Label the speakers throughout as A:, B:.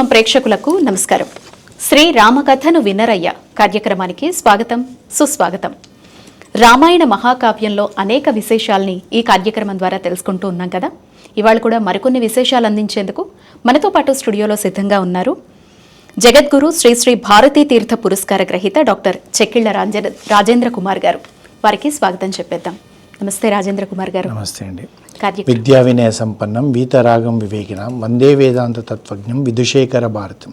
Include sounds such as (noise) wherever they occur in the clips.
A: కార్యక్రమం ప్రేక్షకులకు నమస్కారం. శ్రీ రామకథను వినరయ్య కార్యక్రమానికి స్వాగతం సుస్వాగతం. రామాయణ మహాకావ్యంలో అనేక విశేషాల్ని ఈ కార్యక్రమం ద్వారా తెలుసుకుంటూ ఉన్నాం కదా. ఇవాళ కూడా మరికొన్ని విశేషాలు అందించేందుకు మనతో పాటు స్టూడియోలో సిద్ధంగా ఉన్నారు జగద్గురు శ్రీ శ్రీ భారతీ తీర్థ పురస్కార గ్రహీత డాక్టర్ చెక్కిళ్ళ రాజేంద్ర రాజేంద్ర కుమార్ గారు. వారికి స్వాగతం చెప్పేద్దాం. నమస్తే రాజేంద్ర కుమార్ గారు.
B: నమస్తే అండి. విద్యా వినయ సంపన్నం వీతరాగం వివేకిన వందే వేదాంత తత్వజ్ఞం విదుషేఖర భారతం.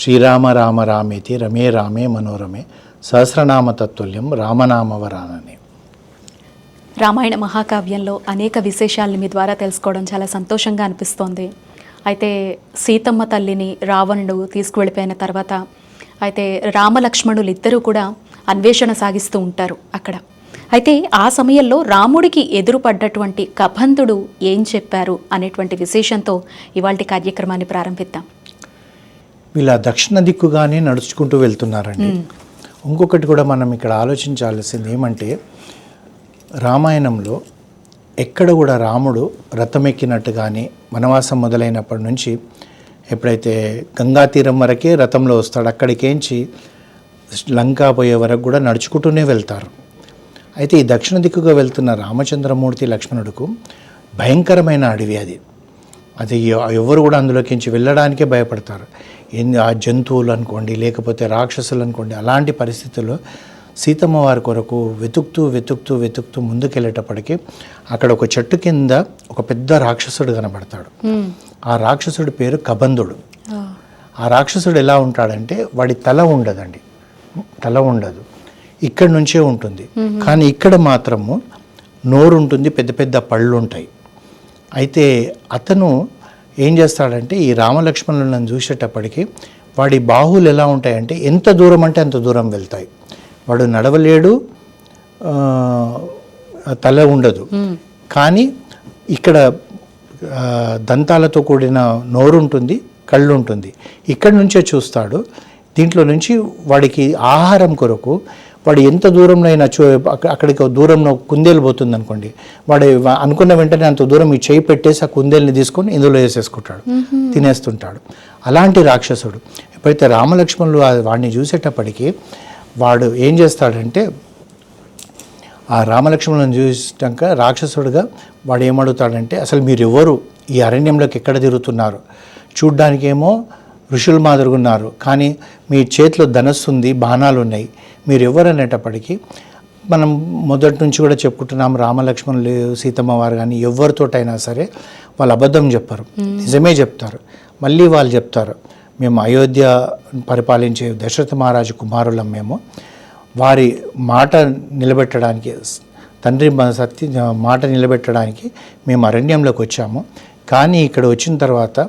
B: శ్రీరామ రామ రామేతి రమే రామే మనోరమే సహస్రనామ తత్తుల్యం రామనామవరానని
A: రామాయణ మహాకావ్యంలో అనేక విశేషాలను మీ ద్వారా తెలుసుకోవడం చాలా సంతోషంగా అనిపిస్తోంది. అయితే సీతమ్మ తల్లిని రావణుడు తీసుకువెళ్ళిపోయిన తర్వాత అయితే రామలక్ష్మణులు ఇద్దరూ కూడా అన్వేషణ సాగిస్తూ ఉంటారు అక్కడ. అయితే ఆ సమయంలో రాముడికి ఎదురుపడ్డటువంటి కబంధుడు ఏం చెప్పారు అనేటువంటి విశేషంతో ఇవాళ కార్యక్రమాన్ని ప్రారంభిద్దాం.
B: వీళ్ళ దక్షిణ దిక్కుగానే నడుచుకుంటూ వెళ్తున్నారండి. ఇంకొకటి కూడా మనం ఇక్కడ ఆలోచించాల్సింది ఏమంటే రామాయణంలో ఎక్కడ కూడా రాముడు రథమెక్కినట్టు కానీ వనవాసం మొదలైనప్పటి నుంచి ఎప్పుడైతే గంగా తీరం వరకే రథంలో వస్తాడు అక్కడికేంచి లంకా పోయే వరకు కూడా నడుచుకుంటూనే వెళ్తారు. అయితే ఈ దక్షిణ దిక్కుగా వెళ్తున్న రామచంద్రమూర్తి లక్ష్మణుడుకు భయంకరమైన అడవి అది. అది ఎవరు కూడా అందులోకించి వెళ్ళడానికే భయపడతారు. ఆ జంతువులు అనుకోండి లేకపోతే రాక్షసులు అనుకోండి అలాంటి పరిస్థితుల్లో సీతమ్మ వారి కొరకు వెతుకుతూ వెతుకుతూ వెతుకుతూ ముందుకెళ్ళేటప్పటికి అక్కడ ఒక చెట్టు కింద ఒక పెద్ద రాక్షసుడు కనబడతాడు. ఆ రాక్షసుడి పేరు కబంధుడు. ఆ రాక్షసుడు ఎలా ఉంటాడంటే వాడి తల ఉండదండి. తల ఉండదు. ఇక్కడ నుంచే ఉంటుంది. కానీ ఇక్కడ మాత్రము నోరు ఉంటుంది పెద్ద పెద్ద పళ్ళు ఉంటాయి అయితే అతను ఏం చేస్తాడంటే ఈ రామలక్ష్మణులను చూసేటప్పటికి వాడి బాహువులు ఎలా ఉంటాయంటే ఎంత దూరం అంటే అంత దూరం వెళ్తాయి. వాడు నడవలేడు తల ఉండదు. కానీ ఇక్కడ దంతాలతో కూడిన నోరు ఉంటుంది కళ్ళు ఉంటుంది ఇక్కడి నుంచే చూస్తాడు. దీంట్లో నుంచి వాడికి ఆహారం కొరకు వాడు ఎంత దూరంలో అయినా చూ అక్క- అక్కడికి దూరంలో కుందేలు పోతుంది అనుకోండి. వాడు అనుకున్న వెంటనే అంత దూరం ఈ చేయి పెట్టేసి ఆ కుందేల్ని తీసుకొని ఇందులో వేసేసుకుంటాడు. తినేస్తుంటాడు. అలాంటి రాక్షసుడు. ఎప్పుడైతే రామలక్ష్మణులు వాడిని చూసేటప్పటికి వాడు ఏం చేస్తాడంటే ఆ రామలక్ష్మణులను చూసాక రాక్షసుడుగా వాడు ఏమడుగుతాడంటే అసలు మీరు ఎవరు ఈ అరణ్యంలోకి ఎక్కడ తిరుగుతున్నారు? చూడ్డానికేమో ఋషులు మాదిరిగున్నారు. కానీ మీ చేతిలో ధనస్సు ఉంది బాణాలు ఉన్నాయి మీరు ఎవరు అనేటప్పటికీ మనం మొదటి నుంచి కూడా చెప్పుకుంటున్నాం రామలక్ష్మణులు సీతమ్మ వారు కానీ ఎవరితోటైనా సరే వాళ్ళు అబద్ధం చెప్పరు. నిజమే చెప్తారు. మళ్ళీ వాళ్ళు చెప్తారు మేము అయోధ్య పరిపాలించే దశరథ మహారాజు కుమారులం మేము. వారి మాట నిలబెట్టడానికి తండ్రి సత్య మాట నిలబెట్టడానికి మేము అరణ్యంలోకి వచ్చాము. కానీ ఇక్కడ వచ్చిన తర్వాత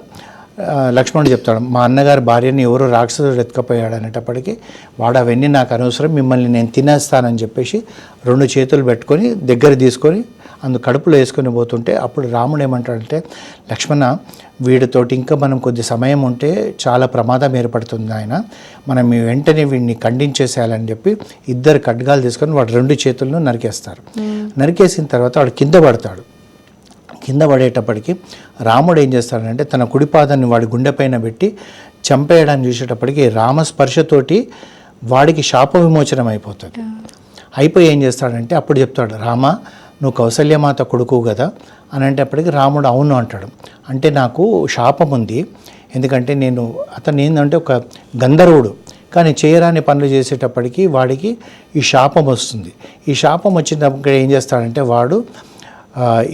B: లక్ష్మణుడు చెప్తాడు మా అన్నగారి భార్యని ఎవరో రాక్షసుడు ఎత్తుకపోయాడు అనేటప్పటికీ వాడు అవన్నీ నాకు అనవసరం మిమ్మల్ని నేను తినేస్తానని చెప్పేసి రెండు చేతులు పెట్టుకొని దగ్గర తీసుకొని అందు కడుపులో వేసుకొని పోతుంటే అప్పుడు రాముడు ఏమంటాడంటే లక్ష్మణ వీడితోటి ఇంకా మనం కొద్ది సమయం ఉంటే చాలా ప్రమాదం ఏర్పడుతుంది ఆయన. మనం వెంటనే వీడిని ఖండించేసేయాలని చెప్పి ఇద్దరు ఖడ్గాలు తీసుకొని వాడు రెండు చేతులను నరికేస్తారు. నరికేసిన తర్వాత వాడు కింద పడతాడు. కింద పడేటప్పటికి రాముడు ఏం చేస్తాడంటే తన కుడిపాదాన్ని వాడి గుండెపైన పెట్టి చంపేయడానికి చూసేటప్పటికి రామస్పర్శతోటి వాడికి శాప విమోచనం అయిపోతుంది. అయిపోయి ఏం చేస్తాడంటే అప్పుడు చెప్తాడు రామ నువ్వు కౌసల్యమాత కొడుకు కదా? అని అంటేప్పటికి రాముడు అవును అంటాడు. అంటే నాకు శాపం ఉంది. ఎందుకంటే నేను అతను ఏంటంటే ఒక గంధర్వుడు. కానీ చేయరాని పనులు చేసేటప్పటికి వాడికి ఈ శాపం వస్తుంది. ఈ శాపం వచ్చినప్పుడు ఏం చేస్తాడంటే వాడు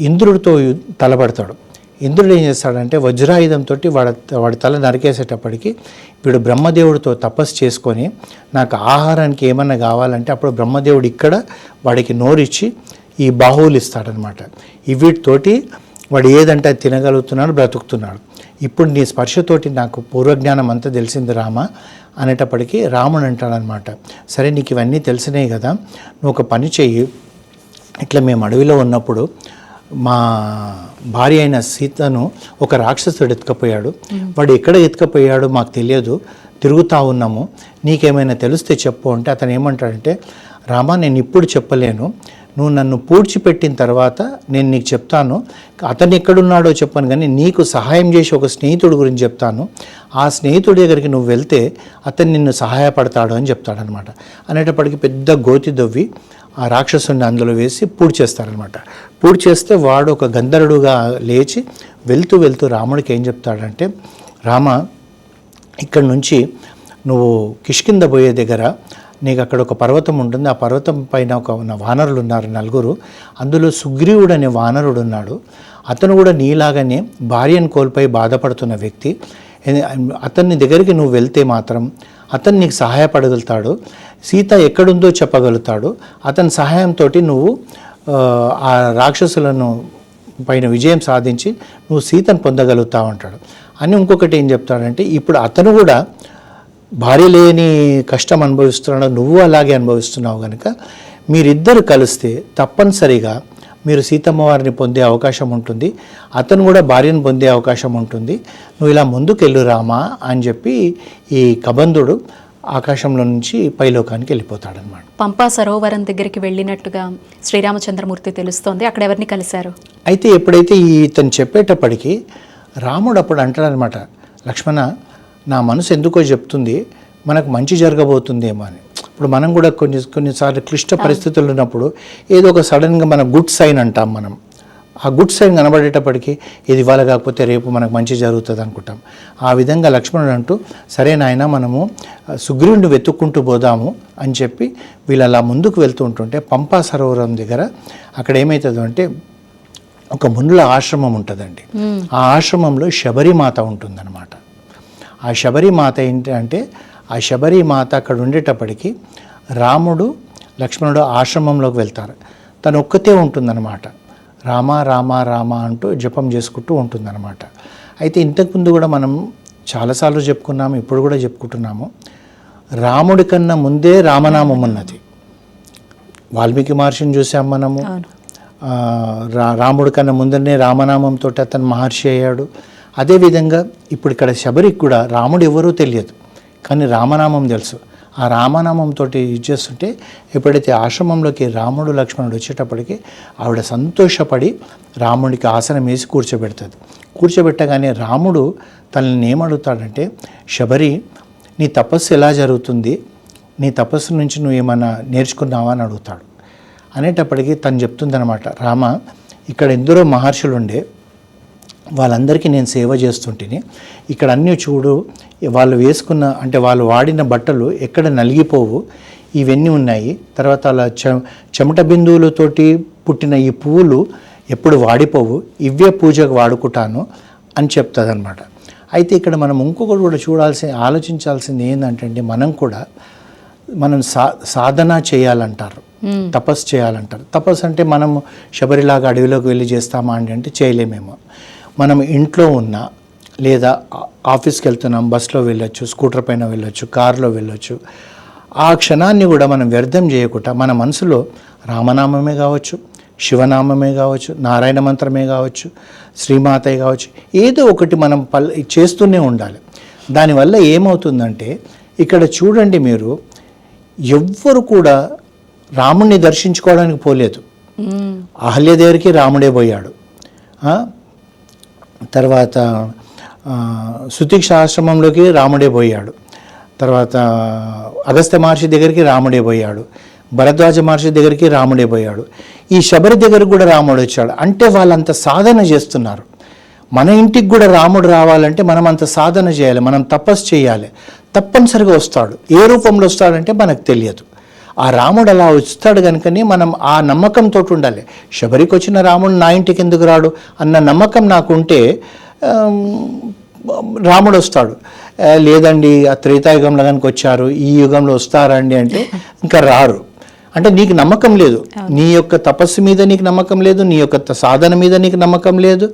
B: ఇంద్రుడితో తలపడతాడు. ఇంద్రుడు ఏం చేస్తాడంటే వజ్రాయుధంతో వాడి వాడి తల నరికేసేటప్పటికి వీడు బ్రహ్మదేవుడితో తపస్సు చేసుకొని నాకు ఆహారానికి ఏమన్నా కావాలంటే అప్పుడు బ్రహ్మదేవుడు ఇక్కడ వాడికి నోరిచ్చి ఈ బాహువులు ఇస్తాడనమాట. వీటితోటి వాడు ఏదంటే అది తినగలుగుతున్నాడు బ్రతుకుతున్నాడు. ఇప్పుడు నీ స్పర్శతోటి నాకు పూర్వజ్ఞానం అంతా తెలిసింది రామ అనేటప్పటికీ రాముడు అంటాడనమాట. సరే నీకు ఇవన్నీ తెలిసినాయి కదా నువ్వు ఒక పని చెయ్యి. ఇట్లా మేము అడవిలో ఉన్నప్పుడు మా భార్య అయిన సీతను ఒక రాక్షసుడు ఎత్తుకపోయాడు. వాడు ఎక్కడ ఎత్తుకపోయాడో మాకు తెలియదు. తిరుగుతూ ఉన్నాము. నీకేమైనా తెలిస్తే చెప్పు అంటే అతను ఏమంటాడంటే రామా నేను ఇప్పుడు చెప్పలేను. నువ్వు నన్ను పూడ్చిపెట్టిన తర్వాత నేను నీకు చెప్తాను. అతను ఎక్కడున్నాడో చెప్పాను కానీ నీకు సహాయం చేసి ఒక స్నేహితుడి గురించి చెప్తాను. ఆ స్నేహితుడి దగ్గరికి నువ్వు వెళ్తే అతను నిన్ను సహాయపడతాడు అని చెప్తాడనమాట అనేటప్పటికి పెద్ద గోతి దొవ్వి ఆ రాక్షసుని అందులో వేసి పూడి చేస్తారనమాట పూడి చేస్తే వాడు ఒక గంధర్వుడుగా లేచి వెళ్తూ వెళ్తూ రాముడికి ఏం చెప్తాడంటే రామ ఇక్కడ నుంచి నువ్వు కిష్కింద పోయే దగ్గర నీకు అక్కడ ఒక పర్వతం ఉంటుంది. ఆ పర్వతం పైన ఒక ఉన్న వానరులు ఉన్నారు నలుగురు. అందులో సుగ్రీవుడు అనే వానరుడు ఉన్నాడు. అతను కూడా నీలాగానే భార్యను కోల్పోయి బాధపడుతున్న వ్యక్తి. అతన్ని దగ్గరికి నువ్వు వెళ్తే మాత్రం అతను నీకు సహాయపడగలుగుతాడు. సీత ఎక్కడుందో చెప్పగలుగుతాడు. అతని సహాయంతో నువ్వు ఆ, రాక్షసులను పైన విజయం సాధించి నువ్వు సీతను పొందగలుగుతావు అంటాడు. అని ఇంకొకటి ఏం చెప్తాడంటే ఇప్పుడు అతను కూడా భార్య లేని కష్టం అనుభవిస్తున్నాడు నువ్వు అలాగే అనుభవిస్తున్నావు కనుక మీరిద్దరు కలిస్తే తప్పనిసరిగా మీరు సీతమ్మ వారిని పొందే అవకాశం ఉంటుంది. అతను కూడా భార్యను పొందే అవకాశం ఉంటుంది. నువ్వు ఇలా ముందుకెళ్ళు రామా అని చెప్పి ఈ కబంధుడు ఆకాశంలో నుంచి పైలోకానికి వెళ్ళిపోతాడనమాట
A: పంపా సరోవరం దగ్గరికి వెళ్ళినట్టుగా శ్రీరామచంద్రమూర్తి తెలుస్తోంది. అక్కడ ఎవరిని కలిశారు?
B: అయితే ఎప్పుడైతే ఈ ఇతను చెప్పేటప్పటికి రాముడు అప్పుడు అంటాడనమాట లక్ష్మణ నా మనసు ఎందుకో చెప్తుంది మనకు మంచి జరగబోతుందేమో అని. ఇప్పుడు మనం కూడా కొన్ని కొన్నిసార్లు క్లిష్ట పరిస్థితులు ఉన్నప్పుడు ఏదో ఒక సడన్గా మన గుడ్ సైన్ అంటాం మనం. ఆ గుడ్ సైన్ కనబడేటప్పటికి ఇది ఇవాళ కాకపోతే రేపు మనకు మంచి జరుగుతుంది అనుకుంటాం. ఆ విధంగా లక్ష్మణుడు అంటూ సరే నాయన మనము సుగ్రీవుడిని వెతుక్కుంటూ పోదాము అని చెప్పి వీళ్ళు అలా ముందుకు వెళ్తూ ఉంటుంటే పంపా సరోవరం దగ్గర అక్కడ ఏమవుతుందో అంటే ఒక మునుల ఆశ్రమం ఉంటుందండి. ఆ ఆశ్రమంలో శబరిమాత ఉంటుందన్నమాట. ఆ శబరిమాత ఏంటి ఆ శబరిమాత అక్కడ ఉండేటప్పటికి రాముడు లక్ష్మణుడు ఆశ్రమంలోకి వెళ్తారు. తను ఒక్కతే ఉంటుందన్నమాట. రామ రామ రామ అంటూ జపం చేసుకుంటూ ఉంటుందన్నమాట. అయితే ఇంతకుముందు కూడా మనం చాలాసార్లు చెప్పుకున్నాము ఇప్పుడు కూడా చెప్పుకుంటున్నాము. రాముడి కన్నా ముందే రామనామం ఉన్నది. వాల్మీకి మహర్షిని చూసాం మనము. రా రాముడి కన్నా ముందరనే రామనామంతో అతను మహర్షి అయ్యాడు. అదేవిధంగా ఇప్పుడు ఇక్కడ శబరికి కూడా రాముడు ఎవరో తెలియదు. కానీ రామనామం తెలుసు. ఆ రామనామంతో యూజ్ చేస్తుంటే ఎప్పుడైతే ఆశ్రమంలోకి రాముడు లక్ష్మణుడు వచ్చేటప్పటికి ఆవిడ సంతోషపడి రాముడికి ఆసనం వేసి కూర్చోబెడుతుంది. కూర్చోబెట్టగానే రాముడు తనని ఏమడుగుతాడంటే శబరి నీ తపస్సు ఎలా జరుగుతుంది? నీ తపస్సు నుంచి నువ్వు ఏమైనా నేర్చుకున్నావా? అని అడుగుతాడు. అనేటప్పటికీ తను చెప్తుందనమాట రామ ఇక్కడ ఎందరో మహర్షులు ఉండే వాళ్ళందరికీ నేను సేవ చేస్తుంటిని ఇక్కడ అన్నీ చూడు వాళ్ళు వేసుకున్న అంటే వాళ్ళు వాడిన బట్టలు ఎక్కడ నలిగిపోవు ఇవన్నీ ఉన్నాయి. తర్వాత అలా చె చెమట బిందువులతోటి పుట్టిన ఈ పువ్వులు ఎప్పుడు వాడిపోవు ఇవే పూజకు వాడుకుంటాను అని చెప్తుందన్నమాట. అయితే ఇక్కడ మనం ఇంకొకటి కూడా చూడాల్సి ఆలోచించాల్సింది ఏంటంటే అండి మనం కూడా మనం సా సాధన చేయాలంటారు. తపస్సు చేయాలంటారు. తపస్సు అంటే మనం శబరిలాగా అడవిలోకి వెళ్ళి చేస్తామా అంటే చేయలేమేమో. మనం ఇంట్లో ఉన్నా లేదా ఆఫీస్కి వెళ్తున్నాం బస్సులో వెళ్ళొచ్చు స్కూటర్ పైన వెళ్ళొచ్చు కారులో వెళ్ళొచ్చు ఆ క్షణాన్ని కూడా మనం వ్యర్థం చేయకుండా మన మనసులో రామనామమే కావచ్చు శివనామమే కావచ్చు నారాయణ మంత్రమే కావచ్చు శ్రీమాతయ్య కావచ్చు ఏదో ఒకటి మనం పల్ చేస్తూనే ఉండాలి దానివల్ల ఏమవుతుందంటే ఇక్కడ చూడండి మీరు ఎవ్వరు కూడా రాముణ్ణి దర్శించుకోవడానికి పోలేదు. అహల్య దగ్గరికి రాముడే పోయాడు? తర్వాత సుతీక్ష ఆశ్రమంలోకి రాముడే పోయాడు. తర్వాత అగస్త్య మహర్షి దగ్గరికి రాముడే పోయాడు. భరద్వాజ మహర్షి దగ్గరికి రాముడే పోయాడు. ఈ శబరి దగ్గరకు కూడా రాముడు వచ్చాడు. అంటే వాళ్ళంత సాధన చేస్తున్నారు. మన ఇంటికి కూడా రాముడు రావాలంటే మనం అంత సాధన చేయాలి. మనం తపస్సు చేయాలి. తప్పనిసరిగా వస్తాడు. ఏ రూపంలో వస్తాడంటే మనకు తెలియదు. ఆ రాముడు అలా వస్తాడు కనుకనే మనం ఆ నమ్మకంతో ఉండాలి. శబరికి వచ్చిన రాముడు నా ఇంటికి ఎందుకు రాడు అన్న నమ్మకం నాకు ఉంటే ఆమ్, రాముడు వస్తాడు. లేదండి ఆ త్రేతాయుగంలో కనుక వచ్చారు ఈ యుగంలో వస్తారా అండి అంటే ఇంకా రారు. అంటే నీకు నమ్మకం లేదు. నీ యొక్క తపస్సు మీద నీకు నమ్మకం లేదు నీ యొక్క సాధన మీద నీకు నమ్మకం లేదు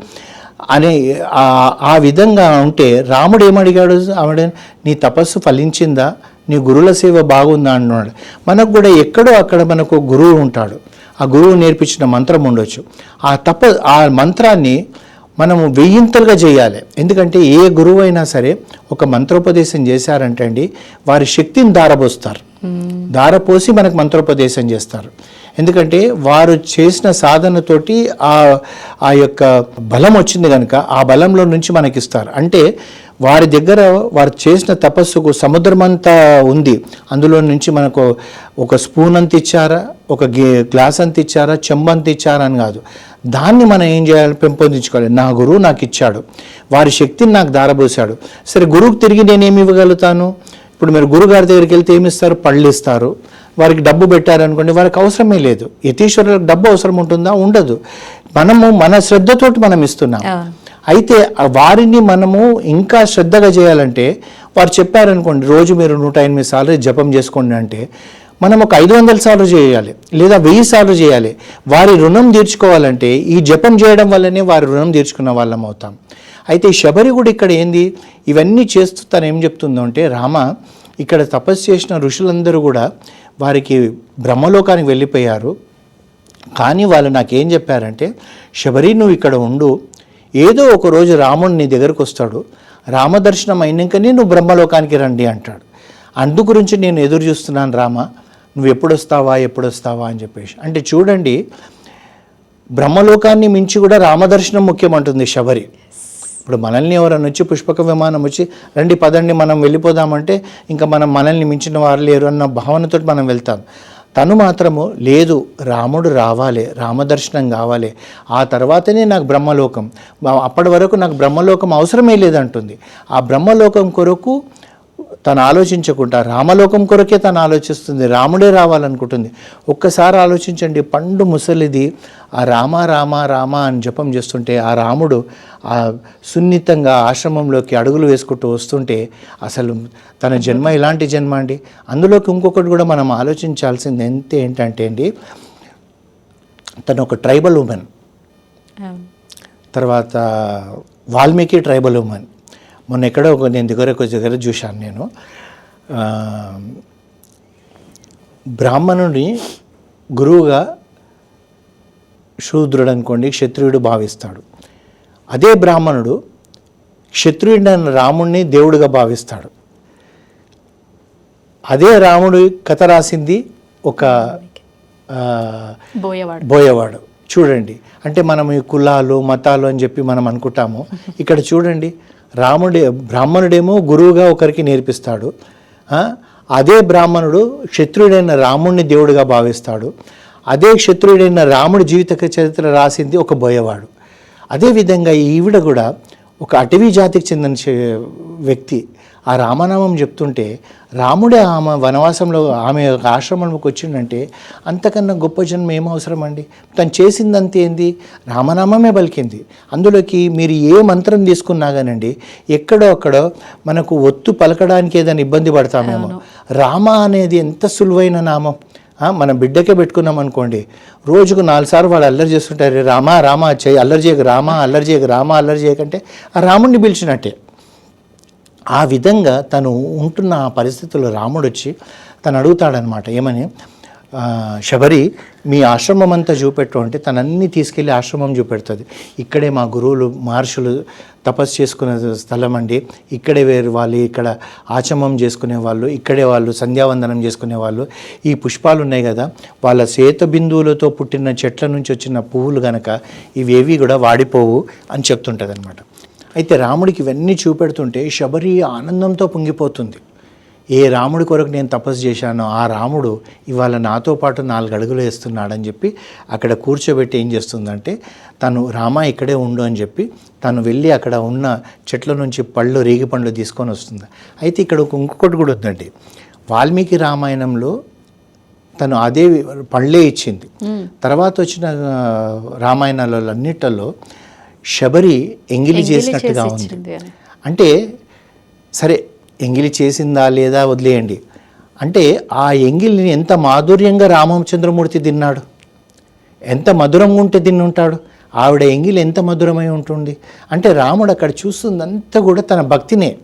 B: అనే ఆ- ఆ విధంగా ఉంటే రాముడు ఏమడిగాడు? ఆవిడ నీ తపస్సు ఫలించిందా? నీ గురువుల సేవ బాగుందా అన్నాడు. మనకు కూడా ఎక్కడో అక్కడ మనకు గురువు ఉంటాడు. ఆ గురువు నేర్పించిన మంత్రం ఉండొచ్చు. ఆ తప ఆ మంత్రాన్ని మనము వెయ్యింతలుగా చేయాలి. ఎందుకంటే ఏ గురువు అయినా సరే ఒక మంత్రోపదేశం చేశారంటే అండి వారి శక్తిని దారబోస్తారు దారపోసి మనకు మంత్రోపదేశం చేస్తారు. ఎందుకంటే వారు చేసిన సాధనతోటి ఆ ఆ యొక్క బలం వచ్చింది కనుక ఆ బలంలో నుంచి మనకిస్తారు. అంటే వారి దగ్గర వారు చేసిన తపస్సుకు సముద్రం అంతా ఉంది. అందులో నుంచి మనకు ఒక స్పూన్ అంత ఇచ్చారా ఒక గే గ్లాస్ అంత ఇచ్చారా చెంబంత ఇచ్చారా అని కాదు. దాన్ని మనం ఏం చేయాలి? పెంపొందించుకోవాలి. నా గురువు నాకు ఇచ్చాడు. వారి శక్తిని నాకు దారబోసాడు. సరే గురువుకు తిరిగి నేనేమి ఇవ్వగలుగుతాను? ఇప్పుడు మీరు గురుగారి దగ్గరికి వెళ్తే ఏమి ఇస్తారు? పళ్ళు ఇస్తారు. వారికి డబ్బు పెట్టారనుకోండి వారికి అవసరమే లేదు. యతీశ్వరులకు డబ్బు అవసరం ఉంటుందా? ఉండదు. మనము మన శ్రద్ధతోటి మనం ఇస్తున్నాం. అయితే వారిని మనము ఇంకా శ్రద్ధగా చేయాలంటే వారు చెప్పారనుకోండి రోజు మీరు నూట ఎనిమిది సార్లు జపం చేసుకోండి అంటే మనం ఒక ఐదు వందల సార్లు చేయాలి లేదా వెయ్యి సార్లు చేయాలి. వారి రుణం తీర్చుకోవాలంటే ఈ జపం చేయడం వల్లనే వారి రుణం తీర్చుకున్న వాళ్ళం అవుతాం. అయితే శబరి కూడా ఇక్కడ ఏంది? ఇవన్నీ చేస్తూ తను ఏం చెప్తుందో అంటే రామ ఇక్కడ తపస్సు చేసిన ఋషులందరూ కూడా వారికి బ్రహ్మలోకానికి వెళ్ళిపోయారు. కానీ వాళ్ళు నాకేం చెప్పారంటే శబరి నువ్వు ఇక్కడ ఉండు ఏదో ఒక రోజు రాముడు నీ దగ్గరకు వస్తాడు రామదర్శనం అయినాకనే నువ్వు బ్రహ్మలోకానికి రండి అంటాడు. అందు గురించి నేను ఎదురు చూస్తున్నాను రామ నువ్వు ఎప్పుడు వస్తావా ఎప్పుడు వస్తావా అని చెప్పేసి. అంటే చూడండి బ్రహ్మలోకాన్ని మించి కూడా రామదర్శనం ముఖ్యమంటుంది శబరి. ఇప్పుడు మనల్ని ఎవరైనా వచ్చి పుష్పక విమానం వచ్చి రండి పదండి మనం వెళ్ళిపోదామంటే ఇంకా మనం మనల్ని మించిన వారు లేరు అన్న భావనతో మనం వెళ్తాం. తను మాత్రము లేదు రాముడు రావాలి రామదర్శనం కావాలి. ఆ తర్వాతనే నాకు బ్రహ్మలోకం. అప్పటి వరకు నాకు బ్రహ్మలోకం అవసరమే లేదంటుంది. ఆ బ్రహ్మలోకం కొరకు తను ఆలోచించకుండా రామలోకం కొరకే తను ఆలోచిస్తుంది రాముడే రావాలనుకుంటుంది. ఒక్కసారి ఆలోచించండి పండు ముసలిది ఆ రామ రామ రామ అని జపం చేస్తుంటే ఆ రాముడు ఆ సున్నితంగా ఆశ్రమంలోకి అడుగులు వేసుకుంటూ వస్తుంటే అసలు తన జన్మ ఇలాంటి జన్మ అండి. అందులోకి ఇంకొకటి కూడా మనం ఆలోచించాల్సింది ఎంత ఏంటంటే అండి తను ఒక ట్రైబల్ ఉమెన్. తర్వాత వాల్మీకి ట్రైబల్ ఉమెన్. మొన్న ఎక్కడో ఒక నేను దగ్గర ఒక దగ్గర చూశాను నేను. బ్రాహ్మణుని గురువుగా శూద్రుడు అనుకోండి క్షత్రియుడు భావిస్తాడు. అదే బ్రాహ్మణుడు క్షత్రియుడైన రాముణ్ణి దేవుడిగా భావిస్తాడు. అదే రాముడు కథ రాసింది ఒక
A: బోయవాడు.
B: బోయేవాడు. చూడండి. అంటే మనం ఈ కులాలు మతాలు అని చెప్పి మనం అనుకుంటాము. ఇక్కడ చూడండి. రాముడి బ్రాహ్మణుడేమో గురువుగా ఒకరికి నేర్పిస్తాడు. అదే బ్రాహ్మణుడు శత్రుడైన రాముడిని దేవుడిగా భావిస్తాడు. అదే క్షత్రుడైన రాముడి జీవిత చరిత్ర రాసింది ఒక బోయవాడు. అదేవిధంగా ఈవిడ కూడా ఒక అటవీ జాతికి చెందిన వ్యక్తి. ఆ రామనామం చెప్తుంటే రాముడే ఆమె వనవాసంలో ఆమె ఆశ్రమంలోకి వచ్చిందంటే అంతకన్నా గొప్ప జన్మ ఏం అవసరం అండి? తను చేసిందంతే ఏంది? రామనామమే పలికింది. అందులోకి మీరు ఏ మంత్రం తీసుకున్నా కానండి ఎక్కడో అక్కడో మనకు ఒత్తు పలకడానికి ఏదైనా ఇబ్బంది పడతామేమో. రామ అనేది ఎంత సులువైన నామం? మన బిడ్డకే పెట్టుకున్నాం అనుకోండి రోజుకు నాలుగు సార్లు వాళ్ళు అల్లరి చేస్తుంటారు రామా రామా చేయి అల్లరి చేయకు రామా అల్లరి చేయకు రామా అల్లరి చేయకంటే ఆ రాముడిని పిలిచినట్టే. ఆ విధంగా తను ఉంటున్న ఆ పరిస్థితుల్లో రాముడు వచ్చి తను అడుగుతాడనమాట ఏమని? శబరి మీ ఆశ్రమం అంతా చూపెట్టు అంటే తనన్నీ తీసుకెళ్ళి ఆశ్రమం చూపెడుతుంది. ఇక్కడే మా గురువులు మహర్షులు తపస్సు చేసుకునే స్థలం అండి. ఇక్కడే వేరు వాళ్ళు ఇక్కడ ఆచమం చేసుకునే వాళ్ళు ఇక్కడే వాళ్ళు సంధ్యావందనం చేసుకునే వాళ్ళు. ఈ పుష్పాలు ఉన్నాయి కదా వాళ్ళ శ్వేత బిందువులతో పుట్టిన చెట్ల నుంచి వచ్చిన పువ్వులు గనక ఇవేవి కూడా వాడిపోవు అని చెప్తుంటుంది అనమాట అయితే రాముడికి ఇవన్నీ చూపెడుతుంటే శబరి ఆనందంతో పొంగిపోతుంది. ఏ రాముడి కొరకు నేను తపస్సు చేశానో ఆ రాముడు ఇవాళ నాతో పాటు నాలుగు అడుగులు వేస్తున్నాడని చెప్పి అక్కడ కూర్చోబెట్టి ఏం చేస్తుందంటే తను రామ ఇక్కడే ఉండు అని చెప్పి తను వెళ్ళి అక్కడ ఉన్న చెట్ల నుంచి పళ్ళు రేగి పండ్లు తీసుకొని వస్తుంది. అయితే ఇక్కడ ఒక ఇంకొకటి కూడా ఉందండి. వాల్మీకి రామాయణంలో తను అదే పళ్ళే ఇచ్చింది. తర్వాత వచ్చిన రామాయణాలలో అన్నిటిలో శబరి ఎంగిలి చేసినట్టుగా
A: చేసి
B: ఉంది. అంటే సరే ఎంగిలి చేసిందా లేదా వదిలేయండి. అంటే ఆ ఎంగిలిని ఎంత మాధుర్యంగా రామచంద్రమూర్తి తిన్నాడు? ఎంత మధురంగా ఉంటే తిని ఉంటాడు ఆవిడ ఎంగిలి ఎంత మధురమై ఉంటుంది? అంటే రాముడు అక్కడ చూస్తుందంతా కూడా తన భక్తినే.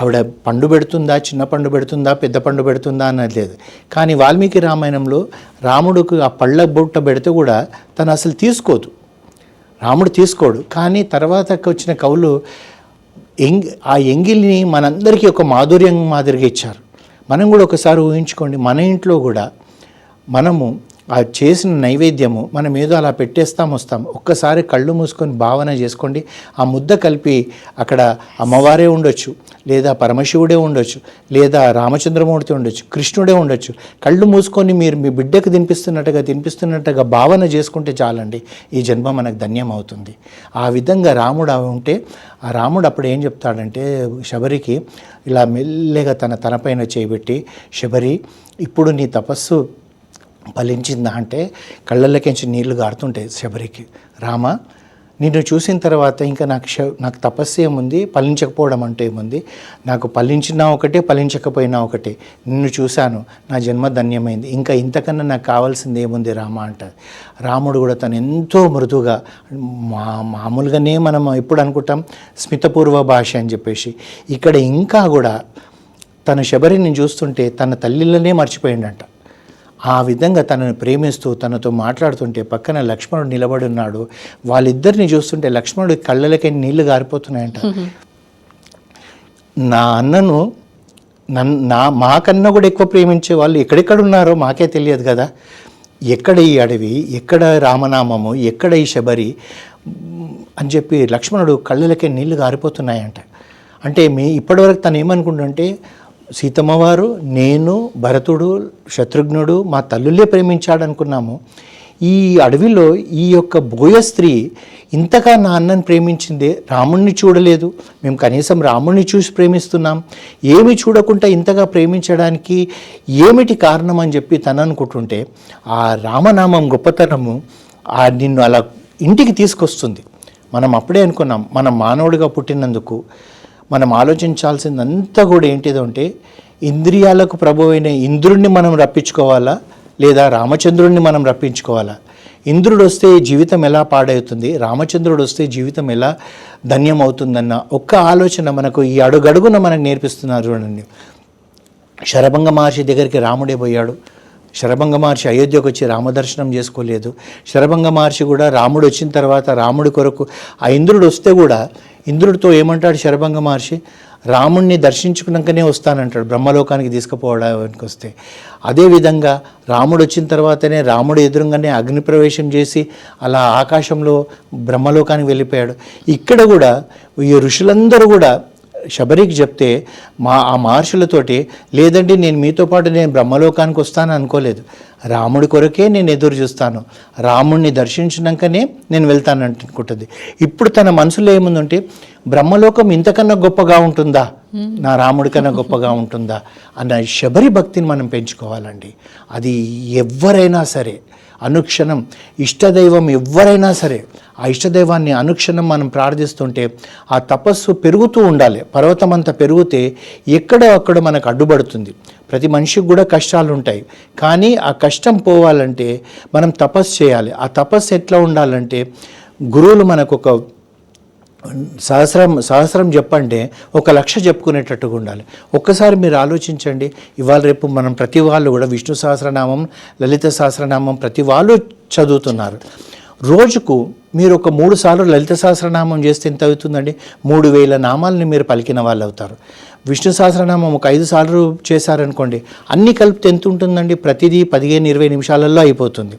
B: ఆవిడ పండు పెడుతుందా చిన్న పండు పెడుతుందా పెద్ద పండు పెడుతుందా అన్నది లేదు. కానీ వాల్మీకి రామాయణంలో రాముడికి ఆ పళ్ళ బుట్ట పెడితే కూడా తను అసలు తీసుకోదు. రాముడు తీసుకోడు. కానీ తర్వాత వచ్చిన కవులు ఎంగ్ ఆ ఎంగిల్ని మనందరికీ ఒక మాధుర్యం మాదిరిగా ఇచ్చారు. మనం కూడా ఒకసారి ఊహించుకోండి మన ఇంట్లో కూడా మనము ఆ చేసిన నైవేద్యము మనం ఏదో అలా పెట్టేస్తాం వస్తాం. ఒక్కసారి కళ్ళు మూసుకొని భావన చేసుకోండి. ఆ ముద్ద కలిపి అక్కడ అమ్మవారే ఉండొచ్చు లేదా పరమశివుడే ఉండొచ్చు లేదా రామచంద్రమూర్తి ఉండొచ్చు కృష్ణుడే ఉండొచ్చు. కళ్ళు మూసుకొని మీరు మీ బిడ్డకు తినిపిస్తున్నట్టుగా తినిపిస్తున్నట్టుగా భావన చేసుకుంటే చాలండి. ఈ జన్మ మనకు ధన్యం అవుతుంది ఆ విధంగా రాముడు ఉంటే ఆ రాముడు అప్పుడు ఏం చెప్తాడంటే శబరికి ఇలా మెల్లగా తన తనపైన చేయబెట్టి శబరి ఇప్పుడు నీ తపస్సు ఫలించిందా అంటే కళ్ళల్లోకించి నీళ్ళు గారుతుంటాయి శబరికి. రామ నిన్ను చూసిన తర్వాత ఇంకా నాకు నాకు తపస్సు ఏముంది? ఫలించకపోవడం అంటే ఏముంది? నాకు ఫలించినా ఒకటే ఫలించకపోయినా ఒకటే. నిన్ను చూశాను నా జన్మ ధన్యమైంది. ఇంకా ఇంతకన్నా నాకు కావాల్సింది ఏముంది రామ అంటారు రాముడు కూడా తను ఎంతో మృదుగా మా మామూలుగానే మనం ఎప్పుడు అనుకుంటాం స్మితపూర్వ భాష అని చెప్పేసి. ఇక్కడ ఇంకా కూడా తన శబరిని చూస్తుంటే తన తల్లిలోనే మర్చిపోయిండంట. ఆ విధంగా తనను ప్రేమిస్తూ తనతో మాట్లాడుతుంటే పక్కన లక్ష్మణుడు నిలబడి ఉన్నాడు. వాళ్ళిద్దరిని చూస్తుంటే లక్ష్మణుడి కళ్ళలకి నీళ్ళు గారిపోతున్నాయంట. నా అన్నను నన్ను నా మాకన్నా కూడా ఎక్కువ ప్రేమించే వాళ్ళు ఎక్కడెక్కడ ఉన్నారో మాకే తెలియదు కదా. ఎక్కడ ఈ అడవి ఎక్కడ రామనామము ఎక్కడ ఈ శబరి అని చెప్పి లక్ష్మణుడు కళ్ళలకే నీళ్ళు గారిపోతున్నాయంట. అంటే మీ ఇప్పటివరకు తను ఏమనుకుంటుంటే సీతమ్మవారు నేను భరతుడు శత్రుఘ్నుడు మా తల్లులే ప్రేమించాడు అనుకున్నాము ఈ అడవిలో ఈ యొక్క బోయ స్త్రీ ఇంతగా నా అన్నని ప్రేమించిందే రాముణ్ణి చూడలేదు. మేము కనీసం రాముణ్ణి చూసి ప్రేమిస్తున్నాం. ఏమి చూడకుండా ఇంతగా ప్రేమించడానికి ఏమిటి కారణం అని చెప్పి తను అనుకుంటుంటే ఆ రామనామం గొప్పతనము ఆ నిన్ను అలా ఇంటికి తీసుకొస్తుంది. మనం అప్పుడే అనుకున్నాం మనం మానవుడిగా పుట్టినందుకు మనం ఆలోచించాల్సిందంతా కూడా ఏంటిదో అంటే ఇంద్రియాలకు ప్రభు అయిన ఇంద్రుణ్ణి మనం రప్పించుకోవాలా? లేదా రామచంద్రుణ్ణి మనం రప్పించుకోవాలా? ఇంద్రుడు వస్తే జీవితం ఎలా పాడవుతుంది? రామచంద్రుడు వస్తే జీవితం ఎలా ధన్యమవుతుందన్న ఒక్క ఆలోచన మనకు ఈ అడుగడుగున మనకు నేర్పిస్తున్నారు చూడండి. శరభంగ మహర్షి దగ్గరికి రాముడే పోయాడు. శరభంగ మహర్షి అయోధ్యకు వచ్చి రామదర్శనం చేసుకోలేదు. శరభంగ మహర్షి కూడా రాముడు వచ్చిన తర్వాత రాముడి కొరకు ఆ ఇంద్రుడు వస్తే కూడా ఇంద్రుడితో ఏమంటాడు శరభంగ మహర్షి? రాముణ్ణి దర్శించుకున్నాకనే వస్తానంటాడు బ్రహ్మలోకానికి తీసుకుపోవడానికి వస్తే. అదేవిధంగా రాముడు వచ్చిన తర్వాతనే రాముడు ఎదురుగానే అగ్నిప్రవేశం చేసి అలా ఆకాశంలో బ్రహ్మలోకానికి వెళ్ళిపోయాడు. ఇక్కడ కూడా ఈ ఋషులందరూ కూడా శబరికి చెప్తే మా ఆ మహర్షులతోటి లేదండి నేను మీతో పాటు నేను బ్రహ్మలోకానికి వస్తాను అనుకోలేదు. రాముడి కొరకే నేను ఎదురు చూస్తాను. రాముడిని దర్శించినాకనే నేను వెళ్తాను అనుకుంటుంది. ఇప్పుడు తన మనసులో ఏముందంటే బ్రహ్మలోకం ఇంతకన్నా గొప్పగా ఉంటుందా? నా రాముడి కన్నా గొప్పగా ఉంటుందా? అన్న శబరి భక్తిని మనం పెంచుకోవాలండి. అది ఎవరైనా సరే అనుక్షణం. ఇష్టదైవం ఎవరైనా సరే ఆ ఇష్టదైవాన్ని అనుక్షణం మనం ప్రార్థిస్తుంటే ఆ తపస్సు పెరుగుతూ ఉండాలి. పర్వతం అంతా పెరిగితే ఎక్కడో అక్కడ మనకు అడ్డుపడుతుంది. ప్రతి మనిషికి కూడా కష్టాలు ఉంటాయి. కానీ ఆ కష్టం పోవాలంటే మనం తపస్సు చేయాలి. ఆ తపస్సు ఎట్లా ఉండాలంటే గురువులు మనకు ఒక సహస్రం సహస్రం చెప్పంటే ఒక లక్ష చెప్పుకునేటట్టుగా ఉండాలి. ఒక్కసారి మీరు ఆలోచించండి. ఇవాళ రేపు మనం ప్రతి వాళ్ళు కూడా విష్ణు సహస్రనామం లలిత సహస్రనామం ప్రతి వాళ్ళు చదువుతున్నారు. రోజుకు మీరు ఒక మూడు సార్లు లలిత సహస్రనామం చేస్తే ఎంత అవుతుందండి? మూడు వేల నామాలని మీరు పలికిన వాళ్ళు అవుతారు విష్ణు సహస్రనామం ఒక ఐదు సార్లు చేశారనుకోండి అన్ని కలిపితే ఎంత ఉంటుందండి? ప్రతిదీ పదిహేను ఇరవై నిమిషాలలో అయిపోతుంది.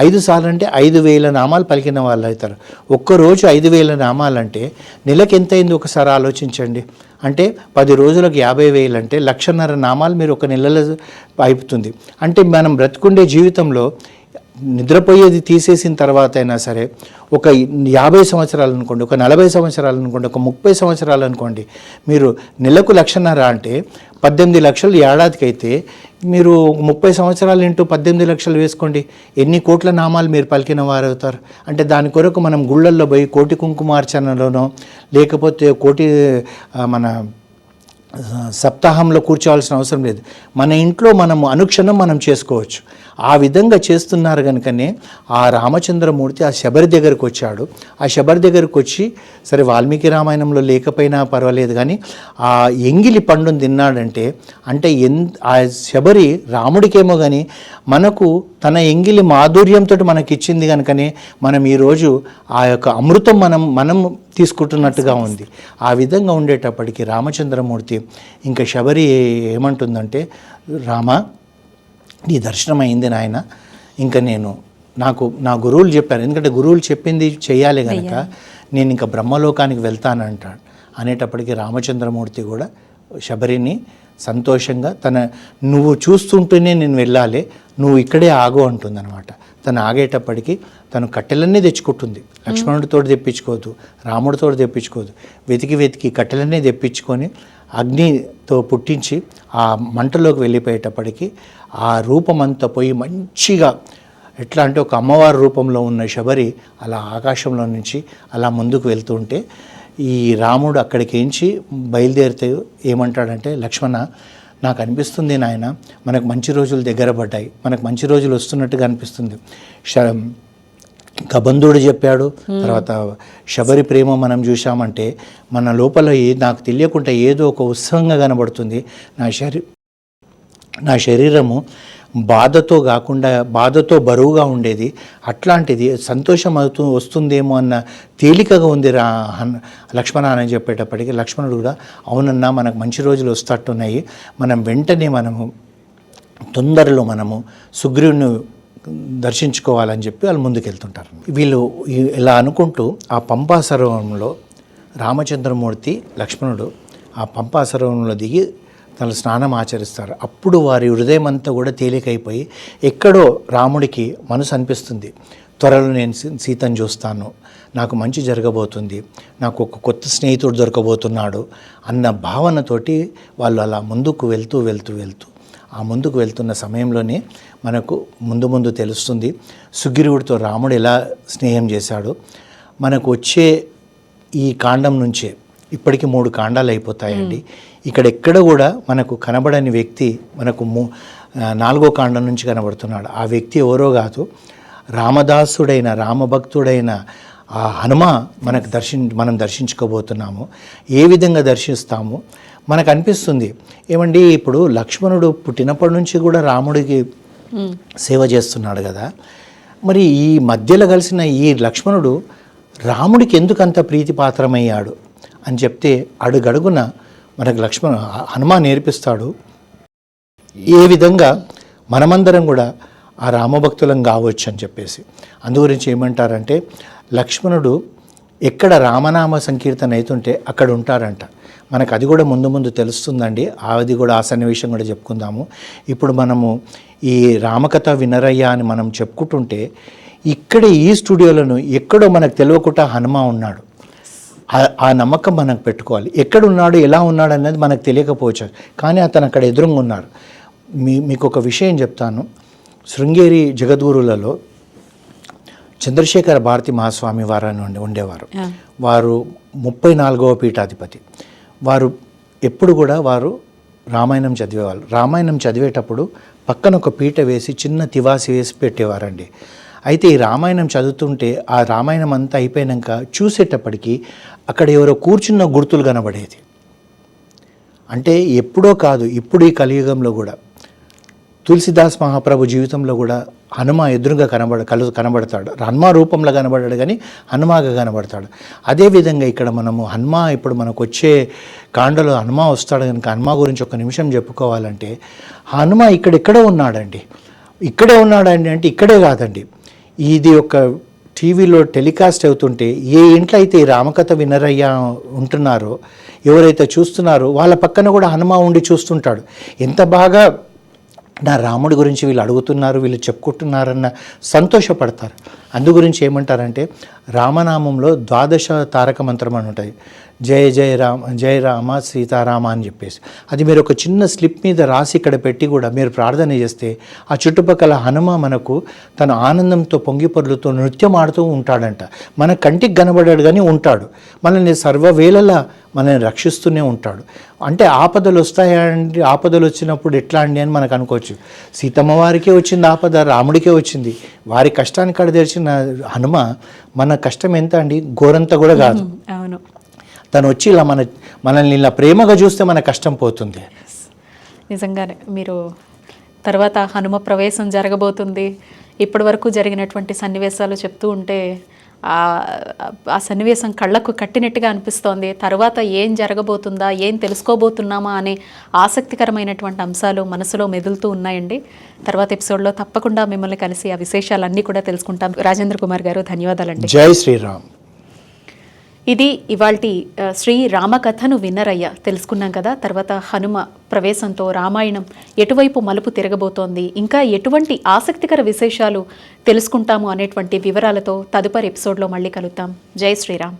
B: ఐదు సార్లు అంటే ఐదు వేల నామాలు పలికిన వాళ్ళు అవుతారు. ఒక్కరోజు ఐదు వేల నామాలంటే నెలకు ఎంత అయింది ఒకసారి ఆలోచించండి. అంటే పది రోజులకు యాభై వేలు అంటే లక్షన్నర నామాలు మీరు ఒక నెలలో అయిపోతుంది. అంటే మనం బ్రతుకుండే జీవితంలో నిద్రపోయేది తీసేసిన తర్వాత అయినా సరే ఒక యాభై సంవత్సరాలు అనుకోండి ఒక నలభై సంవత్సరాలు అనుకోండి ఒక ముప్పై సంవత్సరాలు అనుకోండి మీరు నెలకు లక్షన్నర అంటే పద్దెనిమిది లక్షలు ఏడాదికి అయితే మీరు ముప్పై సంవత్సరాలు ఇంటూ పద్దెనిమిది లక్షలు వేసుకోండి. ఎన్ని కోట్ల నామాలు మీరు పలికిన వారు అవుతారు అంటే దాని కొరకు మనం గుళ్ళల్లో పోయి కోటి కుంకుమార్చనలోనో లేకపోతే కోటి మన సప్తాహంలో కూర్చోవాల్సిన అవసరం లేదు. మన ఇంట్లో మనము అనుక్షణం మనం చేసుకోవచ్చు. ఆ విధంగా చేస్తున్నారు కనుకనే ఆ రామచంద్రమూర్తి ఆ శబరి దగ్గరకు వచ్చాడు. ఆ శబరి దగ్గరకు వచ్చి సరే వాల్మీకి రామాయణంలో లేకపోయినా పర్వాలేదు కానీ ఆ ఎంగిలి పండును తిన్నాడంటే అంటే ఎన్ ఆ శబరి రాముడికేమో కానీ మనకు తన ఎంగిలి మాధుర్యంతో మనకి ఇచ్చింది కనుకనే మనం ఈరోజు ఆ యొక్క అమృతం మనం మనం తీసుకుంటున్నట్టుగా ఉంది. ఆ విధంగా ఉండేటప్పటికి రామచంద్రమూర్తి ఇంకా శబరి ఏమంటుందంటే రామ నీ దర్శనం అయింది నాయన. ఇంకా నేను నాకు నా గురువులు చెప్పారు. ఎందుకంటే గురువులు చెప్పింది చేయాలి కనుక నేను ఇంకా బ్రహ్మలోకానికి వెళ్తానంటాడు. అనేటప్పటికి రామచంద్రమూర్తి కూడా శబరిని సంతోషంగా తన నువ్వు చూస్తుంటేనే నేను వెళ్ళాలి. నువ్వు ఇక్కడే ఆగు అంటుందన్నమాట. తను ఆగేటప్పటికి తను కట్టెలన్నీ తెచ్చుకుంటుంది. లక్ష్మణుడితో తెప్పించుకోదు రాముడితో తెప్పించుకోదు. వెతికి వెతికి కట్టెలన్నీ తెప్పించుకొని అగ్నితో పుట్టించి ఆ మంటలోకి వెళ్ళిపోయేటప్పటికి ఆ రూపం అంతా పోయి మంచిగా ఎట్లా అంటే ఒక అమ్మవారి రూపంలో ఉన్న శబరి అలా ఆకాశంలో నుంచి అలా ముందుకు వెళ్తుంటే ఈ రాముడు అక్కడికి ఎంచి బయలుదేరితే ఏమంటాడంటే లక్ష్మణ నాకు అనిపిస్తుంది నాయన మనకు మంచి రోజులు దగ్గర పడ్డాయి మనకు మంచి రోజులు వస్తున్నట్టుగా అనిపిస్తుంది. శ కబంధుడు చెప్పాడు. తర్వాత శబరి ప్రేమ మనం చూసామంటే మన లోపల నాకు తెలియకుండా ఏదో ఒక ఉత్సవంగా కనబడుతుంది. నా శరీ నా శరీరము బాధతో కాకుండా బాధతో బరువుగా ఉండేది. అట్లాంటిది సంతోషం అవుతూ వస్తుందేమో అన్న తేలికగా ఉంది రా హన్- లక్ష్మణ అని చెప్పేటప్పటికి. లక్ష్మణుడు కూడా అవునన్నా మనకు మంచి రోజులు వస్తట్టున్నాయి మనం వెంటనే మనము తొందరలో మనము సుగ్రీవుని దర్శించుకోవాలని చెప్పి వాళ్ళు ముందుకెళ్తుంటారు. వీళ్ళు ఇలా అనుకుంటూ ఆ పంపా సరోవరంలో రామచంద్రమూర్తి లక్ష్మణుడు ఆ పంపా సరోవరంలో దిగి తన స్నానం ఆచరిస్తారు. అప్పుడు వారి హృదయం అంతా కూడా తేలికైపోయి ఎక్కడో రాముడికి మనసు అనిపిస్తుంది. త్వరలో నేను సీ- సీతను చూస్తాను. నాకు మంచి జరగబోతుంది. నాకు ఒక కొత్త స్నేహితుడు దొరకబోతున్నాడు అన్న భావనతోటి వాళ్ళు అలా ముందుకు వెళ్తూ వెళ్తూ వెళ్తూ ఆ ముందుకు వెళ్తున్న సమయంలోనే మనకు ముందు ముందు తెలుస్తుంది. సుగ్రీవుడితో రాముడు ఎలా స్నేహం చేశాడో. మనకు వచ్చే ఈ కాండం నుంచే ఇప్పటికి మూడు కాండాలు అయిపోతాయండి. ఇక్కడ ఎక్కడ కూడా మనకు కనబడని వ్యక్తి మనకు నాలుగో కాండం నుంచి కనబడుతున్నాడు. ఆ వ్యక్తి ఎవరో కాదు. రామదాసుడైన రామభక్తుడైన ఆ హనుమ మనకు దర్శిం మనం దర్శించుకోబోతున్నాము. ఏ విధంగా దర్శిస్తాము? మనకు అనిపిస్తుంది. ఏమండి ఇప్పుడు లక్ష్మణుడు పుట్టినప్పటి నుంచి కూడా రాముడికి సేవ చేస్తున్నాడు కదా. మరి ఈ మధ్యలో కలిసిన ఈ లక్ష్మణుడు రాముడికి ఎందుకు అంత ప్రీతిపాత్రమయ్యాడు అని చెప్తే అడుగడుగున మనకు లక్ష్మణ హనుమ నేర్పిస్తాడు. ఏ విధంగా మనమందరం కూడా ఆ రామభక్తులం కావచ్చు అని చెప్పేసి. అందు గురించి ఏమంటారంటే లక్ష్మణుడు ఎక్కడ రామనామ సంకీర్తన అవుతుంటే అక్కడ ఉంటారంట. మనకు అది కూడా ముందు ముందు తెలుస్తుందండి. అది కూడా ఆ సన్నివేశం కూడా చెప్పుకుందాము. ఇప్పుడు మనము ఈ రామకథ వినరయ్య అని మనం చెప్పుకుంటుంటే ఇక్కడ ఈ స్టూడియోలను ఎక్కడో మనకు తెలియకుండా హనుమ ఉన్నాడు. ఆ- నమ్మకం మనకు పెట్టుకోవాలి. ఎక్కడ ఉన్నాడు ఎలా ఉన్నాడు అనేది మనకు తెలియకపోవచ్చు. కానీ అతను అక్కడ ఎదురుగా ఉన్నాడు మీ మీకు ఒక విషయం చెప్తాను. శృంగేరి జగద్గురులలో చంద్రశేఖర భారతి మహాస్వామి వారని ఉండే ఉండేవారు. వారు ముప్పై నాలుగవ పీఠాధిపతి. వారు ఎప్పుడు కూడా వారు రామాయణం చదివేవాళ్ళు. రామాయణం చదివేటప్పుడు పక్కన ఒక పీట వేసి చిన్న తివాసి వేసి పెట్టేవారండి. అయితే ఈ రామాయణం చదువుతుంటే ఆ రామాయణం అంతా అయిపోయాక చూసేటప్పటికి అక్కడ ఎవరో కూర్చున్న గుర్తులు కనబడేది. అంటే ఎప్పుడో కాదు ఇప్పుడు ఈ కలియుగంలో కూడా. తులసిదాస్ మహాప్రభు జీవితంలో కూడా హనుమ ఎదురుగా కనబడ కలు కనబడతాడు. హనుమ రూపంలో కనబడాడు కానీ హనుమాగా కనబడతాడు. అదేవిధంగా ఇక్కడ మనము హనుమ ఇప్పుడు మనకు వచ్చే కాండలో హనుమ వస్తాడు కనుక హనుమ గురించి ఒక నిమిషం చెప్పుకోవాలంటే హనుమ ఇక్కడెక్కడో ఉన్నాడండి? ఇక్కడే ఉన్నాడండి అంటే ఇక్కడే కాదండి. ఇది ఒక టీవీలో టెలికాస్ట్ అవుతుంటే ఏ ఇంట్లో అయితే ఈ రామకథ వినరయ్య ఉంటున్నారో ఎవరైతే చూస్తున్నారో వాళ్ళ పక్కన కూడా హనుమ ఉండి చూస్తుంటాడు. ఎంత బాగా నా రాముడి గురించి వీళ్ళు అడుగుతున్నారు వీళ్ళు చెప్పుకుంటున్నారన్న సంతోషపడతారు. అందు గురించి ఏమంటారంటే రామనామంలో ద్వాదశ తారక మంత్రం అని ఉంటాయి. జయ జయ రామ జయ రామ సీతారామ అని చెప్పేసి. అది మీరు ఒక చిన్న స్లిప్ మీద రాసి ఇక్కడ పెట్టి కూడా మీరు ప్రార్థన చేస్తే ఆ చుట్టుపక్కల హనుమ మనకు తన ఆనందంతో పొంగిపొర్లుతూ నృత్యం ఆడుతూ ఉంటాడంట. మన కంటికి కనబడాడు కానీ ఉంటాడు. మనల్ని సర్వవేళలా మనల్ని రక్షిస్తూనే ఉంటాడు. అంటే ఆపదలు వస్తాయా అండి? ఆపదలు వచ్చినప్పుడు ఎట్లా అండి అని మనకు అనుకోవచ్చు. సీతమ్మ వారికే వచ్చింది ఆపద రాముడికే వచ్చింది. వారి కష్టానికి కడ తెరిచిన హనుమ మన కష్టం ఎంత అండి? ఘోరంత కూడా కాదు. (laughs)
A: అవును.
B: తను వచ్చి ఇలా మన మనల్ని ఇలా ప్రేమగా చూస్తే మన కష్టం పోతుంది.
A: నిజంగానే మీరు తర్వాత హనుమ ప్రవేశం జరగబోతుంది. ఇప్పటి వరకు జరిగినటువంటి సన్నివేశాలు చెప్తూ ఉంటే ఆ- ఆ సన్నివేశం కళ్ళకు కట్టినట్టుగా అనిపిస్తోంది. తర్వాత ఏం జరగబోతుందా ఏం తెలుసుకోబోతున్నామా అనే ఆసక్తికరమైనటువంటి అంశాలు మనసులో మెదులుతూ ఉన్నాయండి. తర్వాత ఎపిసోడ్లో తప్పకుండా మిమ్మల్ని కలిసి ఆ విశేషాలన్నీ కూడా తెలుసుకుంటాం. రాజేంద్ర కుమార్ గారు ధన్యవాదాలండి.
B: జై శ్రీరామ్.
A: ఇది ఇవాల్టి శ్రీ రామకథను విన్నరయ్య తెలుసుకున్నాం కదా. తర్వాత హనుమ ప్రవేశంతో రామాయణం ఎటువైపు మలుపు తిరగబోతోంది ఇంకా ఎటువంటి ఆసక్తికర విశేషాలు తెలుసుకుంటాము అనేటువంటి వివరాలతో తదుపరి ఎపిసోడ్లో మళ్ళీ కలుద్దాం. జై శ్రీరామ్.